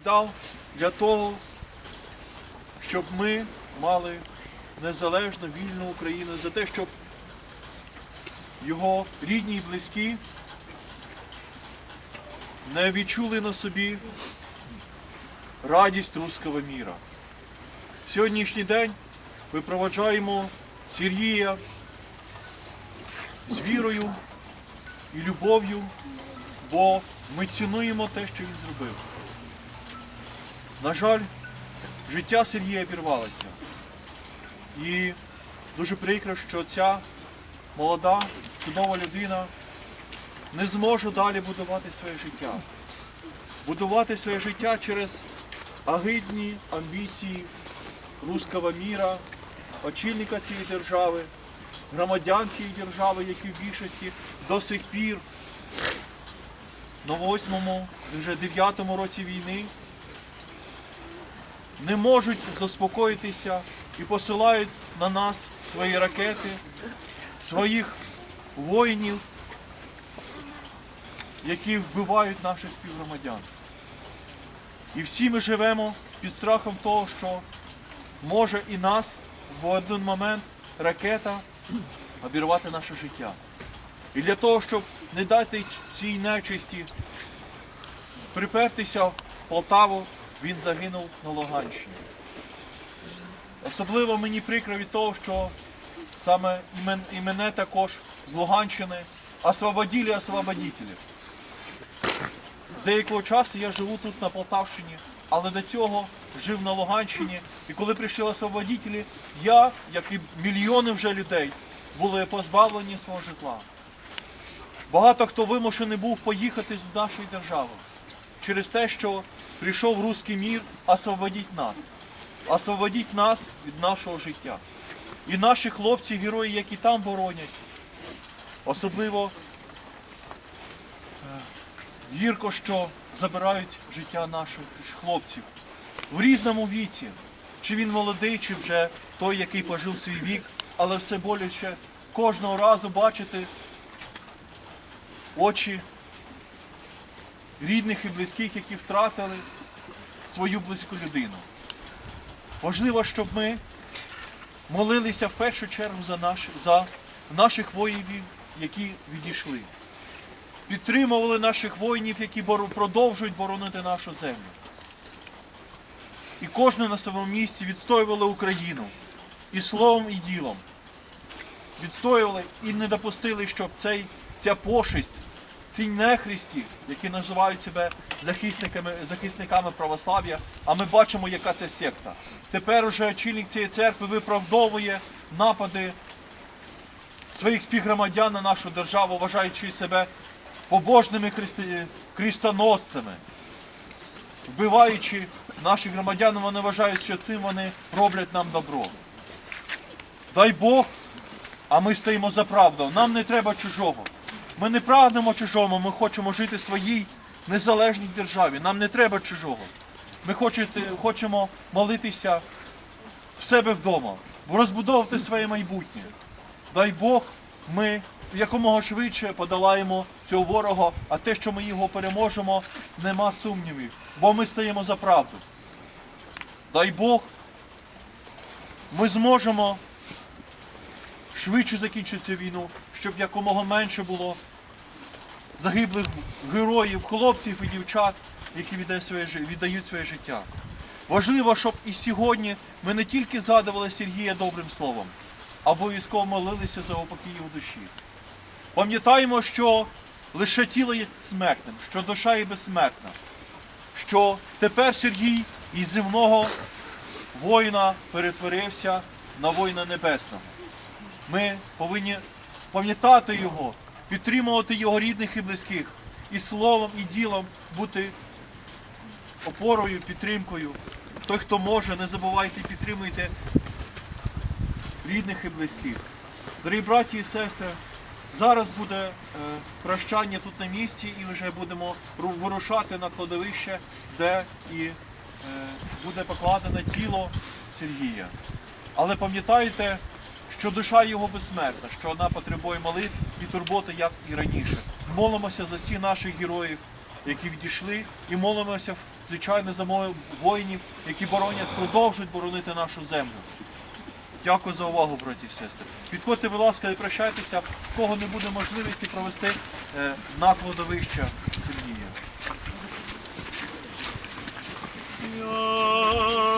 віддав для того, щоб ми мали незалежну вільну Україну, за те, щоб його рідні і близькі не відчули на собі радість руського міра. Сьогоднішній день ми проводжаємо Сергія з вірою і любов'ю, бо ми цінуємо те, що він зробив. На жаль, життя Сергія обірвалося. І дуже прикро, що ця молода, чудова людина не зможе далі будувати своє життя. Будувати своє життя через агидні амбіції руського міра, очільника цієї держави, громадян цієї держави, які в більшості до сих пір на восьмому, вже дев'ятому році війни не можуть заспокоїтися і посилають на нас свої ракети, своїх воїнів, які вбивають наших співгромадян. І всі ми живемо під страхом того, що може і нас в один момент ракета обірвати наше життя. І для того, щоб не дати цій нечисті припертися в Полтаву, він загинув на Луганщині. Особливо мені прикро від того, що саме і мене також з Луганщини освободили освободителі. З деякого часу я живу тут на Полтавщині, але до цього жив на Луганщині. І коли прийшли освободителі, я, як і мільйони вже людей, були позбавлені свого житла. Багато хто вимушений був поїхати з нашої держави через те, що прийшов руський мір, освободіть нас. Освободіть нас від нашого життя. І наші хлопці, герої, які там боронять, особливо гірко, що забирають життя наших хлопців в різному віці. Чи він молодий, чи вже той, який пожив свій вік, але все боляче кожного разу бачити очі рідних і близьких, які втратили свою близьку людину. Важливо, щоб ми молилися в першу чергу за, наш, за наших воїнів, які відійшли підтримували наших воїнів, які продовжують боронити нашу землю. І кожен на своєму місці відстоювали Україну і словом, і ділом. Відстоювали і не допустили, щоб цей, ця пошесть, ці нехристі, які називають себе захисниками, захисниками православ'я, а ми бачимо, яка це секта. Тепер уже очільник цієї церкви виправдовує напади своїх співгромадян на нашу державу, вважаючи себе побожними христи... крістоносцями. Вбиваючи наших громадян, вони вважають, що цим вони роблять нам добро. Дай Бог, а ми стоїмо за правду. Нам не треба чужого. Ми не прагнемо чужому, ми хочемо жити в своїй незалежній державі. Нам не треба чужого. Ми хочемо молитися в себе вдома, розбудовувати своє майбутнє. Дай Бог, ми якомога швидше подолаємо цього ворога, а те, що ми його переможемо, нема сумнівів, бо ми стоїмо за правду. Дай Бог, ми зможемо швидше закінчити цю війну, щоб якомога менше було загиблих героїв, хлопців і дівчат, які віддають своє, життя. Важливо, щоб і сьогодні ми не тільки згадували Сергія добрим словом, а обов'язково молилися за упокій його душі. Пам'ятаємо, що лише тіло є смертним, що душа є безсмертна, що тепер Сергій із земного воїна перетворився на воїна небесного. Ми повинні пам'ятати його, підтримувати його рідних і близьких, і словом, і ділом бути опорою, підтримкою. Той, хто може, не забувайте, підтримуйте рідних і близьких. Дорогі браті і сестри, зараз буде е, прощання тут на місці і вже будемо вирушати на кладовище, де і е, буде покладене тіло Сергія. Але пам'ятайте, що душа його безсмертна, що вона потребує молитв і турботи, як і раніше. Молимося за всіх наших героїв, які відійшли, і молимося, звичайно, за воїнів, які боронять, продовжують боронити нашу землю. Дякую за увагу, браті і сестри. Підходьте, будь ласка, і прощайтеся, в кого не буде можливості провести е, на кладовище Сергія.